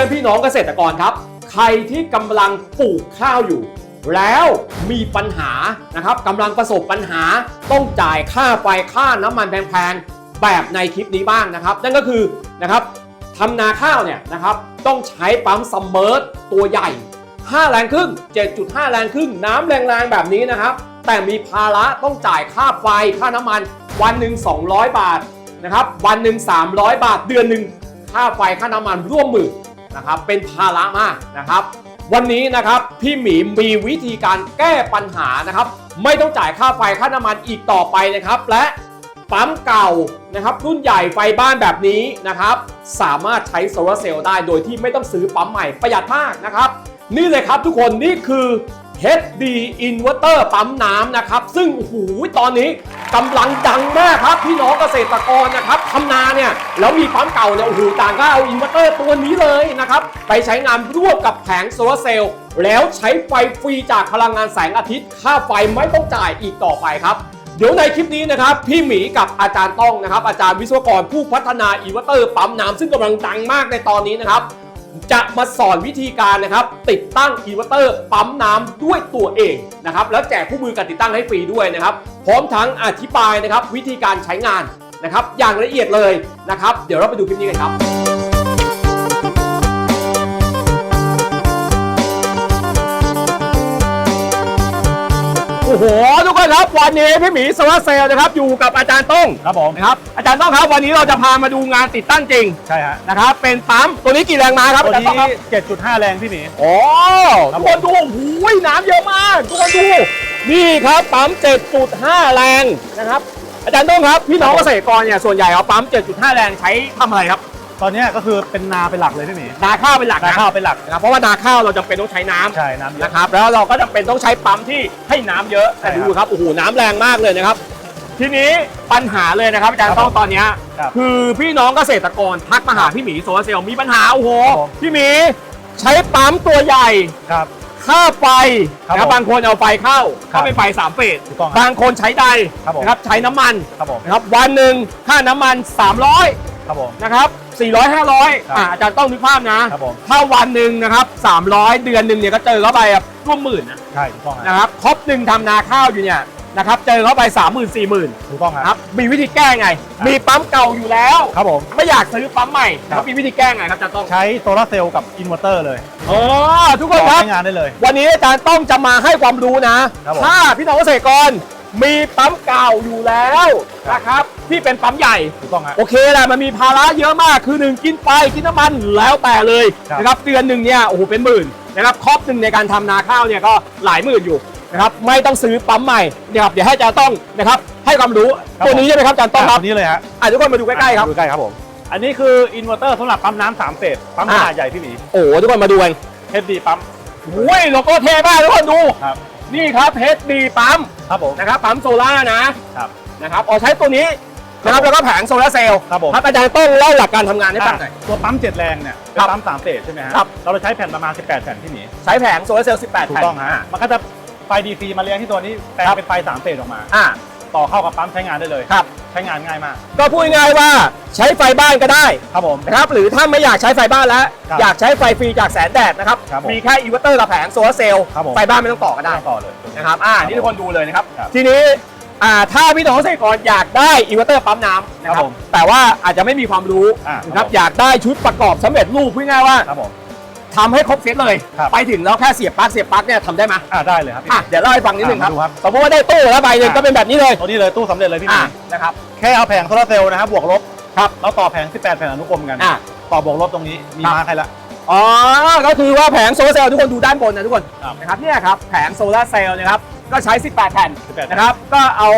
อนพี่น้องเกษตรกรครับ ใครที่กำลังปลูกข้าวอยู่ แล้วมีปัญหานะครับกำลังประสบปัญหาต้องจ่ายค่าไฟค่าน้ำมันแพงๆแบบในคลิปนี้บ้างนะครับ นั่นก็คือนะครับทำนาข้าวเนี่ยนะครับต้องใช้ปั๊มซัมเมอร์ตัวใหญ่ 5 แรงครึ่ง 7.5 แรงครึ่ง น้ำแรงๆแบบนี้นะครับ แต่มีภาระต้องจ่ายค่าไฟค่าน้ำมันวันหนึ่ง200 บาทนะครับวันหนึ่ง300 บาทเดือนหนึ่งค่าไฟค่าน้ำมันร่วมหมื่น นะครับเป็นภาระมากนะครับ วันนี้นะครับพี่หมีมีวิธีการแก้ปัญหานะครับ ไม่ต้องจ่ายค่าไฟค่าน้ำมันอีกต่อไปนะครับ และปั๊มเก่านะครับรุ่นใหญ่ไฟบ้านแบบนี้นะครับ สามารถใช้โซลาเซลล์ได้โดยที่ไม่ต้องซื้อปั๊มใหม่ประหยัดมากนะครับ นี่เลยครับทุกคนนี่คือ HD Inverter ปั๊มน้ำนะครับ ซึ่งโอ้โหตอนนี้กำลังดังมากครับ พี่น้องเกษตรกรนะครับทำนาเนี่ยแล้วมีปั๊มเก่าเนี่ยโอ้โหต่างก็เอาอินเวอร์เตอร์ตัวนี้เลยนะครับไปใช้งานร่วมกับแผงโซลาร์เซลล์แล้วใช้ไฟฟรีจากพลังงานแสงอาทิตย์ ค่าไฟไม่ต้องจ่ายอีกต่อไปครับเดี๋ยวในคลิปนี้นะครับพี่หมีกับอาจารย์ต้องนะครับอาจารย์วิศวกรผู้พัฒนาอินเวอร์เตอร์ปั๊มน้ำซึ่งกำลังดังมากในตอนนี้นะครับ จะมาสอนวิธีการนะครับ ติดตั้งอินเวอร์เตอร์ปั๊มน้ำด้วยตัวเองนะครับ แล้วแจกคู่มือการติดตั้งให้ฟรีด้วยนะครับ พร้อมทั้งอธิบายนะครับวิธีการใช้งานนะครับ อย่างละเอียดเลยนะครับ เดี๋ยวเราไปดูคลิปนี้กันครับ โอ้โหทุกคนครับวันนี้พี่หมีโซลาร์เซลล์นะครับอยู่กับอาจารย์ต้องครับผมนะครับอาจารย์ต้องครับวันนี้เราจะพามาดูงานติดตั้งจริงใช่ฮะนะครับเป็นปั๊มตัวนี้กี่แรงม้าครับตัวอาจารย์นี้ต้องครับ7.5 แรงพี่หมี โอ้ครัทุบกคนดูโอ้โหน้ำเยอะมากทุกคนดูนี่ครับปั๊ม 7.5 แรงนะครับอาจารย์ต้องครับพี่น้องเกษตรกรเนี่ยส่วนใหญ่เอาปั๊ม 7.5 แรงใช้ทำอะไรครับ ตอนเนี้ยก็คือเป็นนาเป็นหลักเลยพี่หมีนาข้าวเป็นหลักนานะข้าวเป็นหลักนะครับเพราะว่านาข้าวเราจำเป็นต้องใช้น้ำใช่น้ำเยอะนะครับ แล้วเราก็จำเป็นต้องใช้ปั๊มที่ให้น้ำเยอะใช่แต่ครับดูครับโอ้โหน้ำแรงมากเลยนะครับ ทีนี้ปัญหาเลยนะครับอาจารย์ครับต้องตอนเนี้ยครับคือพี่น้องเกษตรกรทักมาหาพี่หมีโซลาร์เซลล์มีปัญหาโอ้โหครับผม พี่หมีใช้ปั๊มตัวใหญ่ ครับ ค่าไฟครับนะครับผมบางคนเอาไฟเข้าครับก็เป็นไฟสามเฟสถูกต้องครับบางคนใช้ใดครับผม นะครับใช้น้ำมันครับผมนะครับวันหนึ่งค่าน้ำมัน 300 ครับผม นะครับ 400 500ครับอ่าอาจารย์ต้องนึกภาพนะ ครับผม ถ้าวันหนึ่งนะครับ 300 เดือนหนึ่งเนี่ยก็เจอเข้าไปอะร่วมหมื่นนะใช่ถูกต้องฮะนะครับครบหนึ่งทำนาข้าวอยู่เนี่ยนะครับเจอเข้าไป 3 0 0 0 0 4 0 0 0 0ถูกต้องนะคครัรับบมีวิธีแก้ไง ครับ มีปั๊มเก่าอยู่แล้ว ครับผม ไม่อยากซื้อปั๊มใหม่นะคครัรับ บมีวิธีแก้ไงครับอาจารย์ต้องใช้โซลาร์เซลล์กับอินเวอร์เตอร์เลยอ๋อทุกคนคต่อรับ ใช้งานได้เลย วันนี้อาจารย์ต้องจะมาให้ความรู้นะ ครับผม ถ้าพี่น้องเกษตรกร มีปั๊มเก่าอยู่แล้วนะครับที่เป็นปั๊มใหญ่ถูกต้องฮะ โอเคแหละมันมีภาระเยอะมากคือหนึ่งกินไฟกินน้ำมันแล้วแต่เลยครับ นะครับเดือนหนึ่งเนี่ยโอ้โหเป็นหมื่นนะครับครอบหนึ่งในการทำนาข้าวเนี่ยก็หลายหมื่นอยู่นะครับไม่ต้องซื้อปั๊มใหม่นะครับเดี๋ยวให้อาจารย์ต้องนะครับให้ความรู้ตัวนี้ใช่ไหมครับอาจารย์ต้องคอะรับตัวนี้เลยฮะอะทุกคนมาดูใกล้ๆครับ ดูใกล้ครับผม อันนี้คืออินเวอร์เตอร์สำหรับปั๊มน้ำสามเฟสปั๊มขอะ นาดใหญ่พี่หมีโอ้โหทุกคนมาดูกัน HD ปั๊ม โอ้ยโลโก้เท่มากทุกคนดูครับ นี่ครับ HD ปั๊มครับผม นะครับปั๊มโซล่านะครับ นะครับเอาใช้ตัวนี้นะครับแล้วก็แผงโซลาร์เซลล์ครับผมอาจารย์ต้องเล่าหลักการทำงานให้ฟังหน่อย ตัวปั๊มเจ็ดแรงเนี่ยเป็ครันบปั๊มสามเฟสใช่ไหมฮะครับ เราจะใช้แผ่นประมาณ 18 แผ่นพี่หมีใช้แผงโซลาร์เซลล์18ถูแผ่กนต้องฮะมันก็จะไฟ DC มาเลี้ยงที่ตัวนี้แปลงครับ เป็นไฟสามเฟสออกมา อ่า ต่อเข้ากับปั๊มใช้งานได้เลยครับ ใช้งานง่ายมาก ก็พูดง่ายๆว่าใช้ไฟบ้านก็ได้ครับผม นะครับหรือถ้าไม่อยากใช้ไฟบ้านแล้ว ครับอยากใช้ไฟฟรีจากแสนแดดนะครับครับผมมีแค่อินเวอร์เตอร์กับแผงโซลาร์เซลล์ครับผม ไฟบ้านไม่ต้องต่อก็ได้ได้ ต่อเลย นะครับ อ่า นี่ทุกคนดูเลยนะครับ ครับทีนี้อ่าถ้าพี่น้องเกษตรกรอยากได้อินเวอร์เตอร์ปั๊มน้ำนะคครัรับบผมแต่ว่าอาจจะไม่มีความรู้อ่านะครับครับผมอยากได้ชุดประกอบสำเร็จรูปพูดง่ายๆว่า ครับผม ทำให้ครบเซตเลย ครับ ไปถึงแล้วแค่เสียบปลั๊กเสียบปลั๊กเนี่ยทำได้ไหมอ่าได้เลยครับพี่ อะเดี๋ยวเล่าให้ฟังนิดนึงครับอะมาดูครับสมมติว่าได้ตู้แล้วใบหนึ่งอะ ก็เป็นแบบนี้เลยตัวนี้เลยตู้สำเร็จเลยพี่หอะมีนะครับ แค่เอาแผงโซลาร์เซลล์นะครับบวกลบครับแล้วต่อแผง 18 แผ่นอนุกรมกัน อะ ต่อบวกลบตรงนี้มีครับ มาร์คให้ละ อ๋อ ก็คือว่าแผงโซลาร์เซลล์ทุกคนดูด้านบนนะทุกคนครับ นะครับเนี่ยครับแผงโซลาร์เซลล์นะครับก็ใช้ 18 แผ่น18แผ่นนะครับก็เอา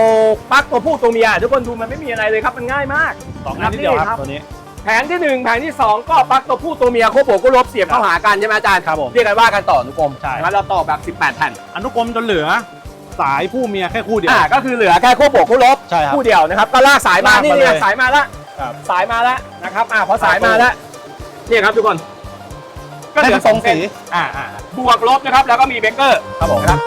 ปลั๊กตัวผู้ตัวเมียทุกคนดูมันไม่มีอะไรเลยครับมันง่ายมาก สองอันนิดเดียวครับตัวนี้ แผงที่1แผงที่2ก็ปลั๊กตัวผู้ตัวเมียโคบวกก็ลบเสียบเข้าหากันใช่ไหมอาจารย์ครับผมเรียกกันว่ากันต่ออนุกรมใช่นะครับเราต่อแบบ 18 แผ่นอนุกรมจนเหลือ สายผู้เมียแค่คู่เดียว อ่าก็คือเหลือแค่โคบวกก็ลบใช่ครับคู่เดียวนะครับก็ลากสายมาลากมานี่เลยเนี่ยสายมาแล้วครับ สายมาแล้วนะครับอ่าพอสายมาแล้วนี่ครับทุกคนก็เหลือให้มันสองตรงสีเส้นอ่าอ่าบวกลบนะครับแล้วก็มีเบเกอร์ครับผมนะครับ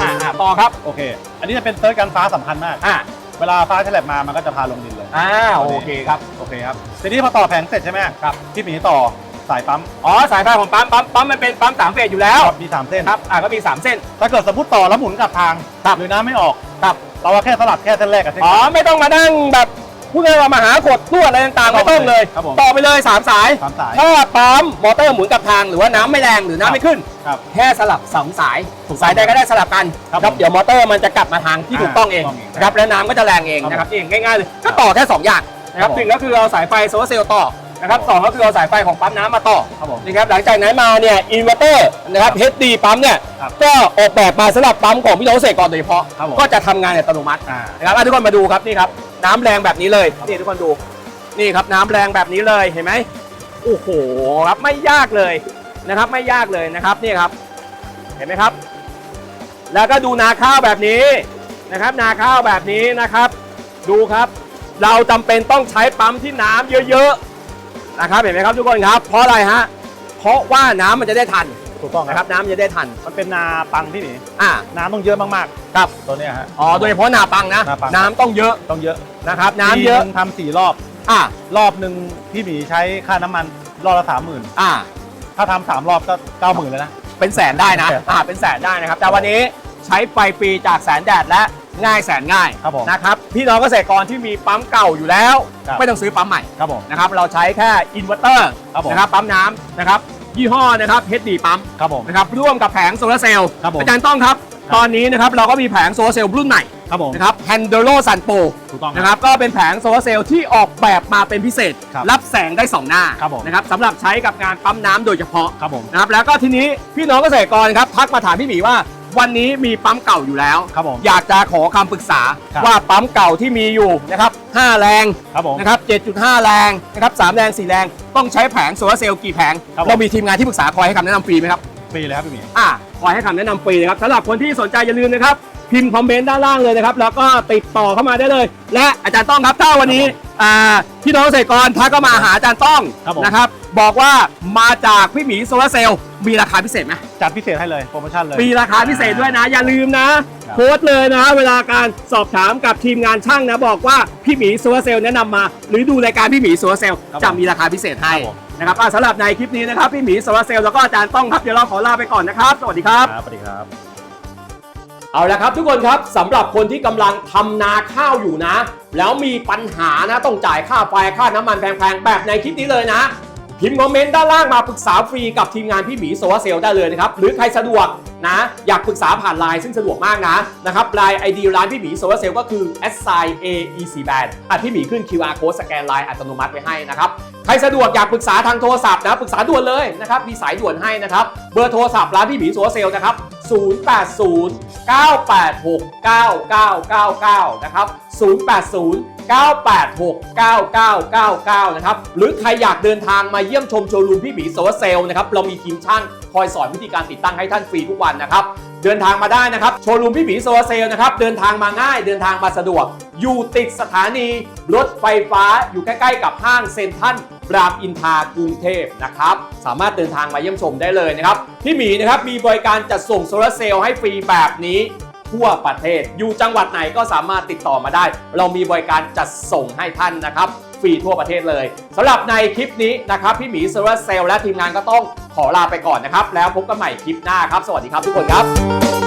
อ่าอ่าต่อครับโอเค อันนี้จะเป็นเซิร์ชการฟ้าสำคัญมาก อ่าเวลาฟ้าแฉลบมามันก็จะพาลงดินเลย อ่าโอเคครับโอเคครับทีนี้พอต่อแผงเสร็จใช่ไหมครับพี่หมีต่อสายปั๊มอ๋อสายไฟของปั๊มปั๊มปั๊มมันเป็นปั๊มสามเฟสอยู่แล้วครับมีสามเส้นครับอ่าก็มีสามเส้น ถ้าเกิดสมมติต่อแล้วหมุนกลับทางครับ หรือน้ำไม่ออกครับ เราก็แค่สลับแค่เส้นแรกกับเส้นอ๋อไม่ต้องมานั่งแบบ พูดง่ายๆว่ามาหากดลวดอะไรต่างๆไม่ต้องเลย ครับผมต่อไปเลยสามสายสามสายถ้าปั๊มมอเตอร์หมุนกลับทางหรือว่าน้ำไม่แรงหรือน้ำไม่ขึ้น ครับแค่สลับสองสาย ถูกต้องสายใดก็ได้สลับกันครับครับผมเดี๋ยวมอเตอร์มันจะกลับมาทางที่อ่าถูกต้องเองถูกต้องเองนะครับและน้ำก็จะแรงเองครับนะครับนี่ง่ายๆเลยก็ต่อแค่2อย่างนะคครัรับบผมหนึ่งก็คือเอาสายไฟโซลาร์เซลล์ต่อนะครับสองก็คือเอาสายไฟของปั๊มน้ำมาต่อครับผมนะครับหลังจากนั้นมาเนี่ยอินเวอร์เตอร์นะครับ HD ปั๊มเนี่ยครับก็ออกแบบมาสำหรับปั๊มของพี่น้องเกษตรกรโดยเฉพาะ ครับผม ก็จะทำงานอัตโนมัติ อ่า นะครับอะทุกคนมาดูครับนี่ครับ น้ำแรงแบบนี้เลยนี่ทุกคนดูนี่ครับน้ำแรงแบบนี้เลยเห็นไหมโอ้โหครับไม่ยากเลยนะครับ ไม่ยากเลยนะครับนี่ครับ เห็นไหมครับ แล้วก็ดูนาข้าวแบบนี้นะครับ นาข้าวแบบนี้นะครับ ดูครับ เราจำเป็นต้องใช้ปั๊มที่น้ำเยอะๆนะครับเห็นไหมครับทุกคนครับ เพราะอะไรฮะเพราะว่าน้ำมันจะได้ทัน ถูกต้องนะคครัรับบน้ำมันจะได้ทัน มันเป็นนาปังพี่หมีอ่า น้ำต้องเยอะมากครับๆตัวเนี้ยฮะ อ๋อโดยเฉพาะนาปังนะ นาปัง น้ำต้องเยอะต้องเยอะนะครับ น้ำเยอะ ปีหงทำสี่รอบ อ่ารอบหนึ่งพี่หมีใช้ค่าน้ำมันรอบละสามหมื่นอ่า ถ้าทำสามรอบก็เก้าหมื่นเลยนะ เป็นแสนได้นะ เป็นแสนอ่า เป็นแสนได้นะครับ แต่วันนี้ใช้ไฟฟรีจากแสนแดดและง่ายแสนง่ายครับผมนะครับ พี่น้องเกษตรกรที่มีปั๊มเก่าอยู่แล้ว ครับ ไม่ต้องซื้อปั๊มใหม่ครับผม นะครับ เราใช้แค่อินเวอร์เตอร์ครับผม นะครับ ปั๊มน้ำนะครับ ยี่ห้อนะครับ HD ปั๊มครับผม นะครับร่วมกับแผงโซลาร์เซลล์ครับผม อาจารย์ต้องครับครับตอนนี้นะครับเราก็มีแผงโซลาร์เซลล์รุ่นใหม่ครับผม นะครับ h a n d l o Sun Pro ถูกต้องนะครับก็เป็นแผงโซลาร์เซลล์ที่ออกแบบมาเป็นพิเศษ ครับรับแสงได้ 2 หน้าครับผม นะครับสำหรับใช้กับงานปั๊มน้ำโดยเฉพาะ ครับผม นะครับแล้วก็ทีนี้พี่น้องเกษตรกรครับทักมาถามพี่หมีว่า วันนี้มีปั๊มเก่าอยู่แล้ว ครับผมอยากจะขอคำปรึกษาครับ ว่าปั๊มเก่าที่มีอยู่นะครับ5แรงครับผม นะครับ7.5 แรงนะครับ3แรง4แรงต้องใช้แผงโซลาร์เซลล์กี่แผงครับผม เรามีทีมงานที่ปรึกษาคอยให้คำแนะนำฟรีไหมครับ ฟรีเลยครับพี่หมีอ่าคอยให้คำแนะนำฟรีนะครับสำหรับคนที่สนใจอย่าลืมนะครับ พิมพ์คอมเมนต์ด้านล่างเลยนะครับ แล้วก็ติดต่อเข้ามาได้เลย และอาจารย์ต้องครับถ้าวันนี้อ่าพี่น้องเกษตรกรทักเข้ามาหาอาจารย์ต้องครับผม นะครับ บอกว่ามาจากพี่หมีโซลาร์เซลล์มีราคาพิเศษไหม จัดพิเศษให้เลย โปรโมชั่นเลย มีราคาพิเศษด้วยนะ อย่าลืมนะครับโค้ดเลยนะ เวลาการสอบถามกับทีมงานช่างนะ บอกว่าพี่หมีโซลาร์เซลล์แนะนำมา หรือดูรายการพี่หมีโซลาร์เซลล์ครับจะมีราคาพิเศษให้ครับผม นะครับอะสำหรับในคลิปนี้นะครับ พี่หมีโซลาร์เซลล์แล้วก็อาจารย์ต้องครับ เดี๋ยวเราขอลาไปก่อนนะครับ สวัสดีครับ ครับสวัสดีครับ เอาละครับทุกคนครับสำหรับคนที่กำลังทำนาข้าวอยู่นะ แล้วมีปัญหานะต้องจ่ายค่าไฟค่าน้ำมันแพงๆแบบในคลิปนี้เลยนะ พิมพ์คอมเมนต์ด้านล่างมาปรึกษาฟรีกับทีมงานพี่หมีโซลาเซลได้เลยนะครับ หรือใครสะดวกนะ อยากปรึกษาผ่านไลน์ซึ่งสะดวกมากนะนะครับไลน์ไอดีร้านพี่หมีโซลาเซลก็คือ s i a e c band อะพี่หมีขึ้น QR code สแกนไลน์อัตโนมัติไว้ให้นะครับ ใครสะดวกอยากปรึกษาทางโทรศัพท์นะปรึกษาด่วนเลยนะครับมีสายด่วนให้นะครับเบอร์โทรศัพท์ร้านพี่หมีโซลาเซลนะครับ080 986 9999 นะครับ 080 986 9999 นะครับ หรือใครอยากเดินทางมาเยี่ยมชมโชว์รูมพี่หมีโซลาเซลล์นะครับ เรามีทีมช่างคอยสอนวิธีการติดตั้งให้ท่านฟรีทุกวันนะครับ เดินทางมาได้นะครับ โชว์รูมพี่หมีโซลาเซลล์นะครับ เดินทางมาง่าย เดินทางมาสะดวก อยู่ติดสถานี รถไฟฟ้า อยู่ใกล้ ๆ กับห้างเซ็นทรัลรามอินทากรุงเทพนะครับ สามารถเดินทางมาเยี่ยมชมได้เลยนะครับ พี่หมีนะครับมีบริการจัดส่งโซลาเซลล์ให้ฟรีแบบนี้ ทั่วประเทศ อยู่จังหวัดไหนก็สามารถติดต่อมาได้ เรามีบริการจัดส่งให้ท่านนะครับฟรีทั่วประเทศเลยสำหรับในคลิปนี้นะครับ พี่หมีเซอร์เซลและทีมงานก็ต้องขอลาไปก่อนนะครับ แล้วพบกันใหม่คลิปหน้าครับ สวัสดีครับทุกคนครับ